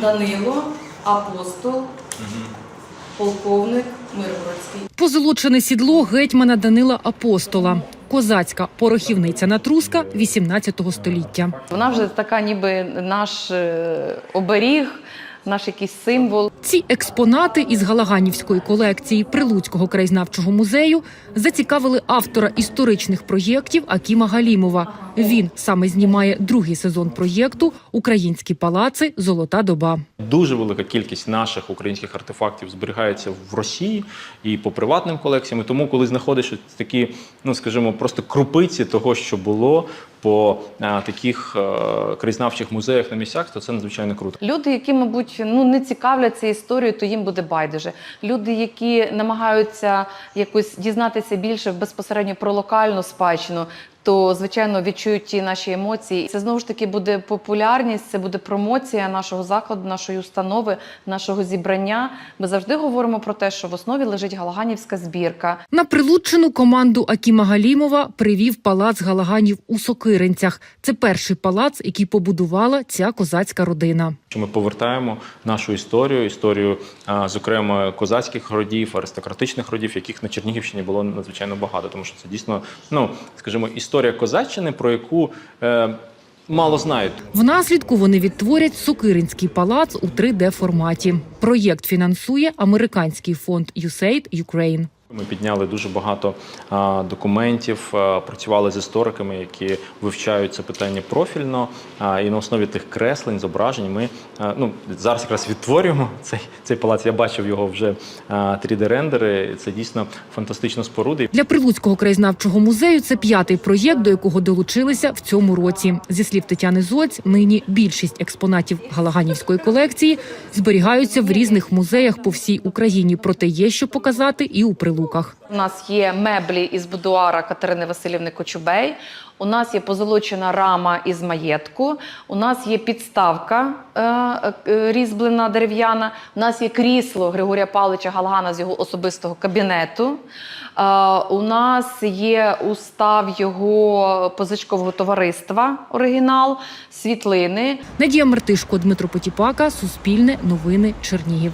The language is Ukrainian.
Данило, апостол, полковник Миргородський. Позолочене сідло гетьмана Данила Апостола. Козацька порохівниця натруска 18 століття. Вона вже така, ніби наш е, оберіг, наш якийсь символ. Ці експонати із Галаганівської колекції Прилуцького краєзнавчого музею зацікавили автора історичних проєктів Акіма Галімова. Він саме знімає другий сезон проєкту Українські палаци Золота доба. Дуже велика кількість наших українських артефактів зберігається в Росії і по приватним колекціям. І Тому, коли знаходиш такі, ну скажімо, просто крупиці того, що було по а, таких е, краєзнавчих музеях на місцях, то це надзвичайно круто. Люди, які, мабуть, ну не цікавляться історією, то їм буде байдуже. Люди, які намагаються якось дізнатися більше безпосередньо про локальну спадщину. То звичайно відчують ті наші емоції. Це знову ж таки буде популярність, це буде промоція нашого закладу, нашої установи, нашого зібрання. Ми завжди говоримо про те, що в основі лежить галаганівська збірка. На прилучену команду Акіма Галімова привів палац Галаганів у Сокиринцях. Це перший палац, який побудувала ця козацька родина. Що ми повертаємо нашу історію, історію, зокрема, козацьких родів, аристократичних родів, яких на Чернігівщині було надзвичайно багато, тому що це дійсно, ну скажімо, історія козаччини, про яку е, мало знають. Внаслідку вони відтворять Сокиринський палац у 3D форматі. Проєкт фінансує американський фонд USAID Ukraine. Ми підняли дуже багато документів, працювали з істориками, які вивчають це питання профільно. І на основі тих креслень, зображень ми ну, зараз якраз відтворюємо цей, цей палац. Я бачив його вже 3D-рендери. Це дійсно фантастична споруда. Для Прилуцького краєзнавчого музею це п'ятий проєкт, до якого долучилися в цьому році. Зі слів Тетяни Зоць, нині більшість експонатів Галаганівської колекції зберігаються в різних музеях по всій Україні. Проте є що показати і у Прилуках. У нас є меблі із будуара Катерини Васильівни Кочубей. У нас є позолочена рама із маєтку. У нас є підставка е, е, різьблена дерев'яна. У нас є крісло Григорія Павловича Галгана з його особистого кабінету. Е, у нас є устав його позичкового товариства, оригінал, світлини. Надія Мартишко, Дмитро Потіпака, Суспільне, Новини, Чернігів.